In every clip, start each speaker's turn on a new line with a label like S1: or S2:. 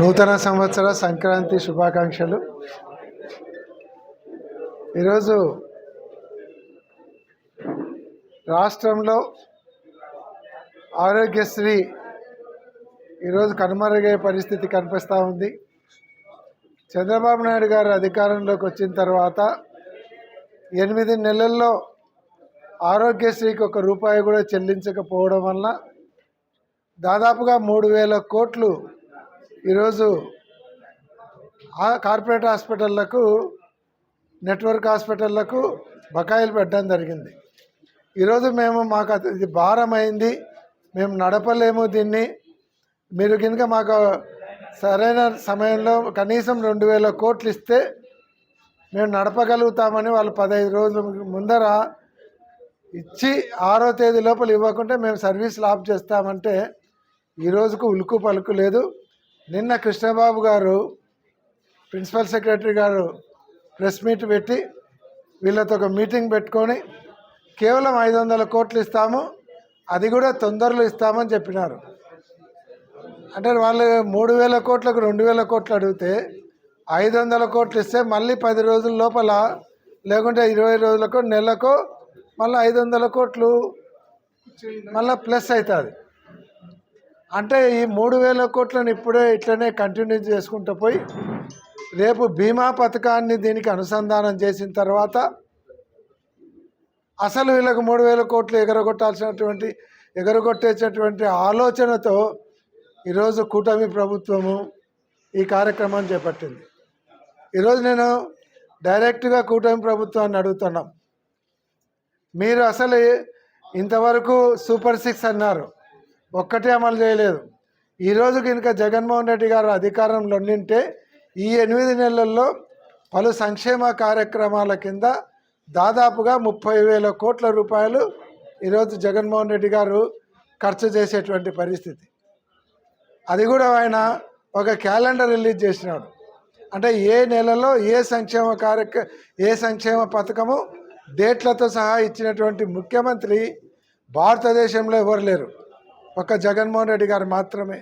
S1: నూతన సంవత్సర సంక్రాంతి శుభాకాంక్షలు. ఈరోజు రాష్ట్రంలో ఆరోగ్యశ్రీ ఈరోజు కనుమరుగే పరిస్థితి కనిపిస్తూ ఉంది. చంద్రబాబు నాయుడు గారు అధికారంలోకి వచ్చిన తర్వాత ఎనిమిది నెలల్లో ఆరోగ్యశ్రీకి ఒక రూపాయి కూడా చెల్లించకపోవడం వల్ల దాదాపుగా మూడు వేల కోట్లు ఈరోజు ఆ కార్పొరేట్ హాస్పిటళ్ళకు నెట్వర్క్ హాస్పిటళ్ళకు బకాయిలు పెట్టడం జరిగింది. ఈరోజు మేము మాకు అది ఇది భారమైంది. మేము నడపలేము దీన్ని. మీరు కనుక మాకు సరైన సమయంలో కనీసం రెండు వేల కోట్లు ఇస్తే మేము నడపగలుగుతామని వాళ్ళు పదహైదు రోజుల ముందర ఇచ్చి ఆరో తేదీ లోపల ఇవ్వకుంటే మేము సర్వీసులు ఆఫ్ చేస్తామంటే ఈరోజుకు ఉలుకు పలుకు లేదు. నిన్న Krishnababu garu principal secretary garu press meet పెట్టి వీళ్ళతో ఒక మీటింగ్ పెట్టుకొని కేవలం ఐదు వందల కోట్లు ఇస్తాము అది కూడా తొందరలో ఇస్తామని చెప్పినారు. అంటే వాళ్ళు మూడు వేల కోట్లకు రెండు వేల కోట్లు అడిగితే ఐదు వందల కోట్లు ఇస్తే మళ్ళీ పది రోజుల లోపల లేకుంటే ఇరవై రోజులకు నెలకు మళ్ళీ ఐదు వందల కోట్లు మళ్ళీ ప్లస్ అవుతుంది. అంటే ఈ మూడు వేల కోట్లను ఇప్పుడే ఇట్లనే కంటిన్యూ చేసుకుంటూ పోయి రేపు బీమా పథకాన్ని దీనికి అనుసంధానం చేసిన తర్వాత అసలు వీళ్ళకు మూడు వేల కోట్లు ఎగరగొట్టాల్సినటువంటి ఎగరగొట్టేసినటువంటి ఆలోచనతో ఈరోజు కూటమి ప్రభుత్వము ఈ కార్యక్రమం చేపట్టింది. ఈరోజు నేను డైరెక్ట్గా కూటమి ప్రభుత్వాన్ని అడుగుతున్నాం. మీరు అసలు ఇంతవరకు సూపర్ సిక్స్ అన్నారు. ఒక్కటే అమలు చేయలేదు. ఈరోజు కనుక జగన్మోహన్ రెడ్డి గారు అధికారంలో ఉండింటే ఈ ఎనిమిది నెలల్లో పలు సంక్షేమ కార్యక్రమాల కింద దాదాపుగా ముప్పై వేల కోట్ల రూపాయలు ఈరోజు జగన్మోహన్ రెడ్డి గారు ఖర్చు చేసేటువంటి పరిస్థితి. అది కూడా ఆయన ఒక క్యాలెండర్ రిలీజ్ చేసినాడు. అంటే ఏ నెలలో ఏ సంక్షేమ కార్యక్ర ఏ సంక్షేమ పథకము డేట్లతో సహా ఇచ్చినటువంటి ముఖ్యమంత్రి భారతదేశంలో ఎవరు లేరు. ఒక జగన్మోహన్ రెడ్డి గారు మాత్రమే.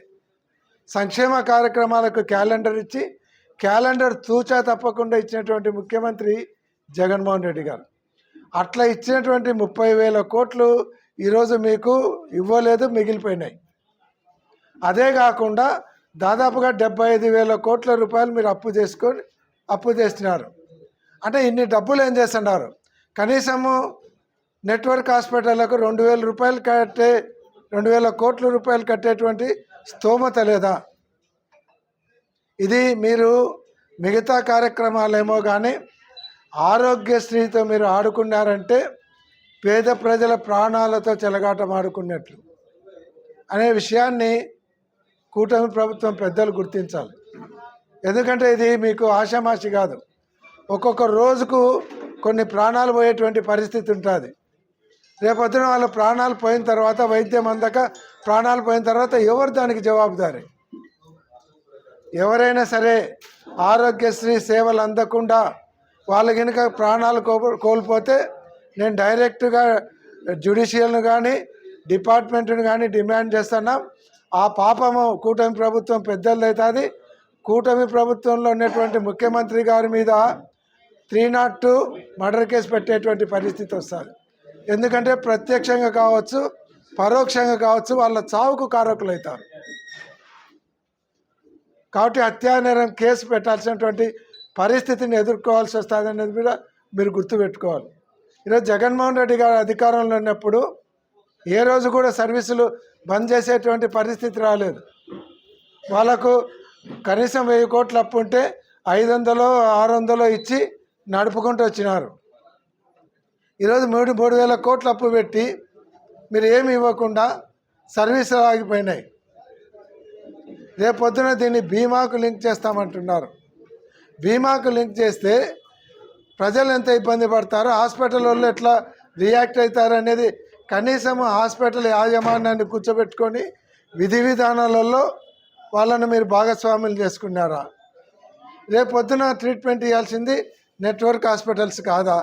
S1: సంక్షేమ కార్యక్రమాలకు క్యాలెండర్ ఇచ్చి క్యాలెండర్ తూచా తప్పకుండా ఇచ్చినటువంటి ముఖ్యమంత్రి జగన్మోహన్ రెడ్డి గారు. అట్లా ఇచ్చినటువంటి ముప్పై వేల కోట్లు ఈరోజు మీకు ఇవ్వలేదు మిగిలిపోయినాయి. అదే కాకుండా దాదాపుగా డెబ్బై ఐదు వేల కోట్ల రూపాయలు మీరు అప్పు చేసుకొని అప్పు చేస్తున్నారు. అంటే ఇన్ని డబ్బులు ఏం చేస్తున్నారు? కనీసము నెట్వర్క్ హాస్పిటళ్ళకు రెండు వేల రూపాయలు కట్టే రెండు వేల కోట్ల రూపాయలు కట్టేటువంటి స్తోమత లేదా? ఇది మీరు మిగతా కార్యక్రమాలేమో కానీ ఆరోగ్యశ్రీతో మీరు ఆడుకున్నారంటే పేద ప్రజల ప్రాణాలతో చెలగాటం ఆడుకున్నట్లు. అనే విషయాన్ని కూటమి ప్రభుత్వం పెద్దలు గుర్తించాలి. ఎందుకంటే ఇది మీకు ఆషామాషి కాదు. ఒక్కొక్క రోజుకు కొన్ని ప్రాణాలు పోయేటువంటి పరిస్థితి ఉంటుంది. రేపొద్దున వాళ్ళ ప్రాణాలు పోయిన తర్వాత వైద్యం అందక ప్రాణాలు పోయిన తర్వాత ఎవరు దానికి జవాబుదారి? ఎవరైనా సరే ఆరోగ్యశ్రీ సేవలు అందకుండా వాళ్ళ కనుక ప్రాణాలు కో కోల్పోతే నేను డైరెక్ట్గా జ్యుడిషియల్ను కానీ డిపార్ట్మెంట్ను కానీ డిమాండ్ చేస్తున్నాం. ఆ పాపము కూటమి ప్రభుత్వం పెద్దలవుతుంది కూటమి ప్రభుత్వంలో ఉన్నటువంటి ముఖ్యమంత్రి గారి మీద three nought two murder case పెట్టేటువంటి పరిస్థితి వస్తుంది. ఎందుకంటే ప్రత్యక్షంగా కావచ్చు పరోక్షంగా కావచ్చు వాళ్ళ చావుకు కారకులు అవుతారు కాబట్టి హత్యానేరం కేసు పెట్టాల్సినటువంటి పరిస్థితిని ఎదుర్కోవాల్సి వస్తుంది అనేది కూడా మీరు గుర్తుపెట్టుకోవాలి. ఈరోజు జగన్మోహన్ రెడ్డి గారు అధికారంలో ఉన్నప్పుడు ఏ రోజు కూడా సర్వీసులు బంద్ చేసేటువంటి పరిస్థితి రాలేదు. వాళ్ళకు కనీసం వెయ్యి కోట్లు అప్పు ఉంటే ఐదు వందలు ఆరు వందలు ఇచ్చి నడుపుకుంటూ వచ్చినారు. ఈరోజు మూడు మూడు వేల కోట్లు అప్పు పెట్టి మీరు ఏమి ఇవ్వకుండా సర్వీసులు ఆగిపోయినాయి. రేపొద్దున దీన్ని బీమాకు లింక్ చేస్తామంటున్నారు. బీమాకు లింక్ చేస్తే ప్రజలు ఎంత ఇబ్బంది పడతారో? హాస్పిటల్ వాళ్ళు ఎట్లా రియాక్ట్ అవుతారు అనేది కనీసం హాస్పిటల్ యాజమాన్యాన్ని కూర్చోబెట్టుకొని విధి విధానాలలో వాళ్ళను మీరు భాగస్వాములు చేసుకున్నారా? రేపొద్దున ట్రీట్మెంట్ ఇవ్వాల్సింది నెట్వర్క్ హాస్పిటల్స్ కాదా?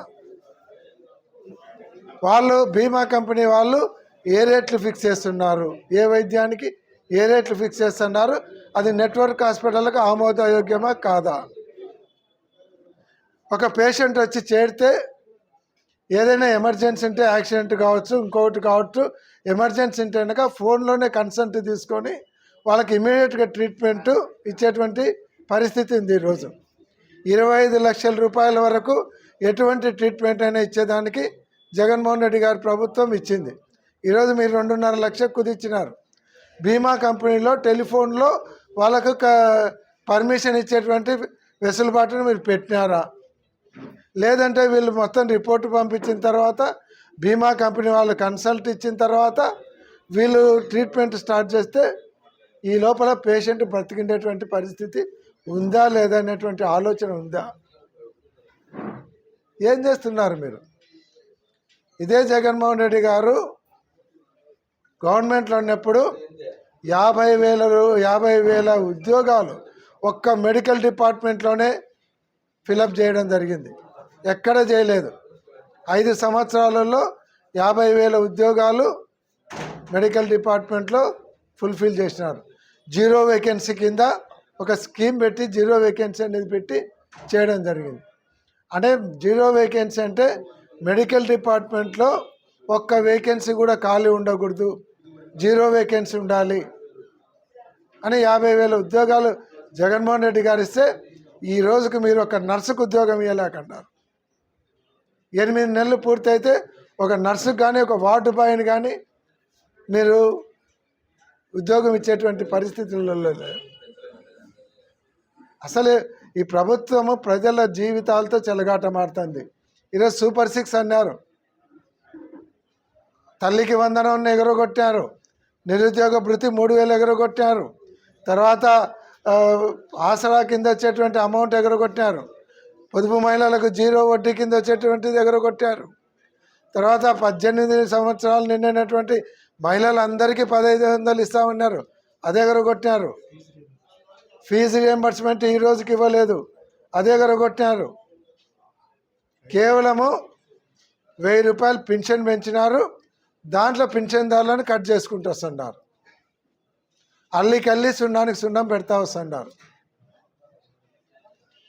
S1: వాళ్ళు బీమా కంపెనీ వాళ్ళు ఏ రేట్లు ఫిక్స్ చేస్తున్నారు? ఏ వైద్యానికి ఏ రేట్లు ఫిక్స్ చేస్తున్నారు? అది నెట్వర్క్ హాస్పిటల్కి ఆమోదయోగ్యమా కాదా? ఒక పేషెంట్ వచ్చి చేరితే ఏదైనా ఎమర్జెన్సీ ఉంటే యాక్సిడెంట్ కావచ్చు ఇంకొకటి కావచ్చు ఎమర్జెన్సీ ఉంటే కనుక ఫోన్లోనే కన్సల్ట్ తీసుకొని వాళ్ళకి ఇమీడియట్గా ట్రీట్మెంట్ ఇచ్చేటువంటి పరిస్థితి ఉంది ఈరోజు. ఇరవై ఐదు లక్షల రూపాయల వరకు ఎటువంటి ట్రీట్మెంట్ అయినా ఇచ్చేదానికి జగన్మోహన్ రెడ్డి గారి ప్రభుత్వం ఇచ్చింది. ఈరోజు మీరు రెండున్నర లక్షలు కుదిచ్చినారు బీమా కంపెనీలో టెలిఫోన్లో వాళ్ళకు క- పర్మిషన్ ఇచ్చేటువంటి వెసులుబాటును మీరు పెట్టినారా? లేదంటే వీళ్ళు మొత్తం రిపోర్ట్ పంపించిన తర్వాత బీమా కంపెనీ వాళ్ళు కన్సల్ట్ ఇచ్చిన తర్వాత వీళ్ళు ట్రీట్మెంట్ స్టార్ట్ చేస్తే ఈ లోపల పేషెంట్ బ్రతికిండేటువంటి పరిస్థితి ఉందా లేదా అనేటువంటి ఆలోచన ఉందా? ఏం చేస్తున్నారు మీరు? ఇదే జగన్మోహన్ రెడ్డి గారు గవర్నమెంట్లో ఉన్నప్పుడు యాభై వేల యాభై వేల ఉద్యోగాలు ఒక్క మెడికల్ డిపార్ట్మెంట్లోనే ఫిలప్ చేయడం జరిగింది. ఎక్కడ చేయలేదు. ఐదు సంవత్సరాలలో యాభై వేల ఉద్యోగాలు మెడికల్ డిపార్ట్మెంట్లో ఫుల్ఫిల్ చేసినారు. జీరో వేకెన్సీ కింద ఒక స్కీమ్ పెట్టి జీరో వేకెన్సీ అనేది పెట్టి చేయడం జరిగింది. అంటే జీరో వేకెన్సీ అంటే మెడికల్ డిపార్ట్మెంట్లో ఒక్క వేకెన్సీ కూడా ఖాళీ ఉండకూడదు. జీరో వేకెన్సీ ఉండాలి అని యాభై వేల ఉద్యోగాలు జగన్మోహన్ రెడ్డి గారు ఇస్తే ఈ రోజుకు మీరు ఒక నర్సుకు ఉద్యోగం ఇవ్వలేకన్నారు. ఎనిమిది నెలలు పూర్తయితే ఒక నర్సుకు కానీ ఒక వార్డు బాయ్ని కానీ మీరు ఉద్యోగం ఇచ్చేటువంటి పరిస్థితులలో లేదు. అసలు ఈ ప్రభుత్వము ప్రజల జీవితాలతో చెలగాటమాడుతుంది. ఈరోజు సూపర్ సిక్స్ అన్నారు. తల్లికి వందనం ఎగరగొట్టారు. నిరుద్యోగ భృతి మూడు వేలు ఎగరగొట్టారు. తర్వాత ఆసరా కింద వచ్చేటువంటి అమౌంట్ ఎగరగొట్టారు. పొదుపు మహిళలకు జీరో వడ్డీ కింద వచ్చేటువంటిది ఎగరగొట్టారు. తర్వాత పద్దెనిమిది సంవత్సరాలు నిండినటువంటి మహిళలందరికీ పదహైదు వందలు ఇస్తామన్నారు. అది ఎగరగొట్టారు. ఫీజు రియంబర్స్మెంట్ ఈ రోజుకి ఇవ్వలేదు. అది ఎగరగొట్టారు. కేవలము వెయ్యి రూపాయలు పింఛన్ పెంచినారు. దాంట్లో పింఛన్దారులను కట్ చేసుకుంటూ వస్తున్నారు. అల్లికల్లి సున్నానికి సున్నం పెడతా వస్తున్నారు.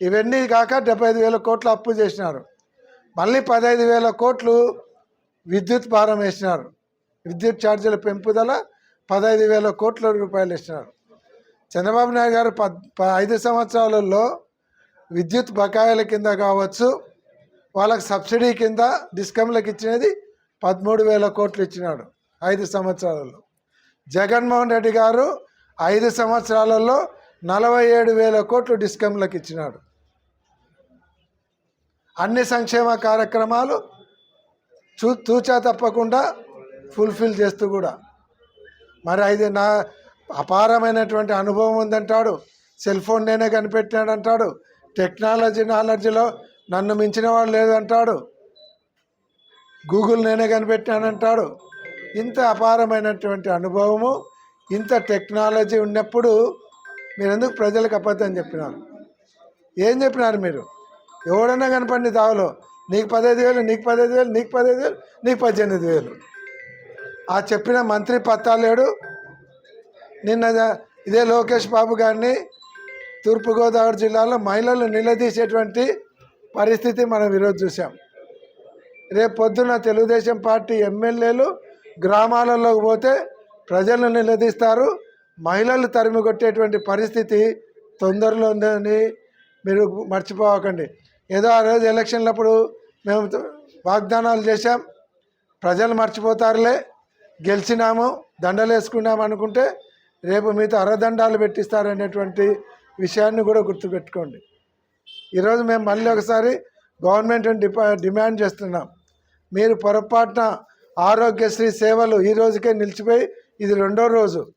S1: ఇవన్నీ కాక డెబ్బై ఐదు వేల కోట్లు అప్పు చేసినారు. మళ్ళీ పదహైదు వేల కోట్లు విద్యుత్ భారం వేసినారు. విద్యుత్ ఛార్జీల పెంపుదల పదహైదు వేల కోట్ల రూపాయలు ఇచ్చినారు చంద్రబాబు నాయుడు గారు పద్ ప- ఐదు సంవత్సరాలలో విద్యుత్ బకాయిల కింద కావచ్చు వాళ్ళకి సబ్సిడీ కింద డిస్కమ్లకు ఇచ్చినది పదమూడు వేల కోట్లు ఇచ్చినాడు ఐదు సంవత్సరాలలో. జగన్మోహన్ రెడ్డి గారు ఐదు సంవత్సరాలలో నలభై ఏడు వేల కోట్లు డిస్కమ్లకు ఇచ్చినాడు. అన్ని సంక్షేమ కార్యక్రమాలు చూ తూచా తప్పకుండా ఫుల్ఫిల్ చేస్తూ కూడా. మరి అది నా అపారమైనటువంటి అనుభవం ఉందంటాడు. సెల్ ఫోన్ నేనే కనిపెట్టినాడు అంటాడు టెక్నాలజీ నాలెడ్జ్లో నన్ను మించిన వాడు లేదంటాడు. గూగుల్ నేనే కనిపెట్టానంటాడు. ఇంత అపారమైనటువంటి అనుభవము ఇంత టెక్నాలజీ ఉన్నప్పుడు మీరు ఎందుకు ప్రజలకు అబద్ధం చెప్పినారు? ఏం చెప్పినారు మీరు? ఎవడన్నా కనపడి దావలో నీకు పదహైదు వేలు నీకు పదహైదు వేలు నీకు పదహైదు వేలు నీకు పద్దెనిమిది వేలు. ఆ చెప్పిన మంత్రి పత్తా లేడు. నిన్న ఇదే లోకేష్ బాబు గారిని తూర్పుగోదావరి జిల్లాలో మహిళలు నిలదీసేటువంటి పరిస్థితి మనం ఈరోజు చూసాం రేపు పొద్దున్న తెలుగుదేశం పార్టీ ఎమ్మెల్యేలు గ్రామాలలోకి పోతే ప్రజలను నిలదీస్తారు. మహిళలు తరిమి కొట్టేటువంటి పరిస్థితి తొందరలో ఉందని మీరు మర్చిపోకండి ఏదో ఆ రోజు ఎలక్షన్లప్పుడు మేము వాగ్దానాలు చేశాం. ప్రజలు మర్చిపోతారులే. గెలిచినాము దండలు వేసుకున్నాము అనుకుంటే రేపు మీతో అరదండాలు పెట్టిస్తారనేటువంటి విషయాన్ని కూడా గుర్తుపెట్టుకోండి. ఈరోజు మేము మళ్ళీ ఒకసారి గవర్నమెంట్ డిపా డిమాండ్ చేస్తున్నాం. మీరు పొరపాటున ఆరోగ్యశ్రీ సేవలు ఈ రోజుకే నిలిచిపోయి ఇది రెండో రోజు.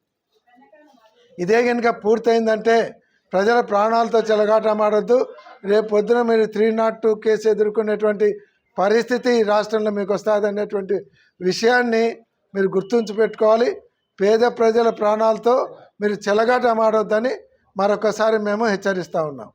S1: ఇదే కనుక పూర్తయిందంటే ప్రజల ప్రాణాలతో చెలగాటమాడొద్దు. రేపు పొద్దున మీరు త్రీ నాట్ టూ కేసు ఎదుర్కొనేటువంటి పరిస్థితి ఈ రాష్ట్రంలో మీకు వస్తుందనేటువంటి విషయాన్ని మీరు గుర్తుంచి పెట్టుకోవాలి. పేద ప్రజల ప్రాణాలతో మీరు చెలగాటమాడొద్దని మరొకసారి మేము హెచ్చరిస్తూ ఉన్నాం.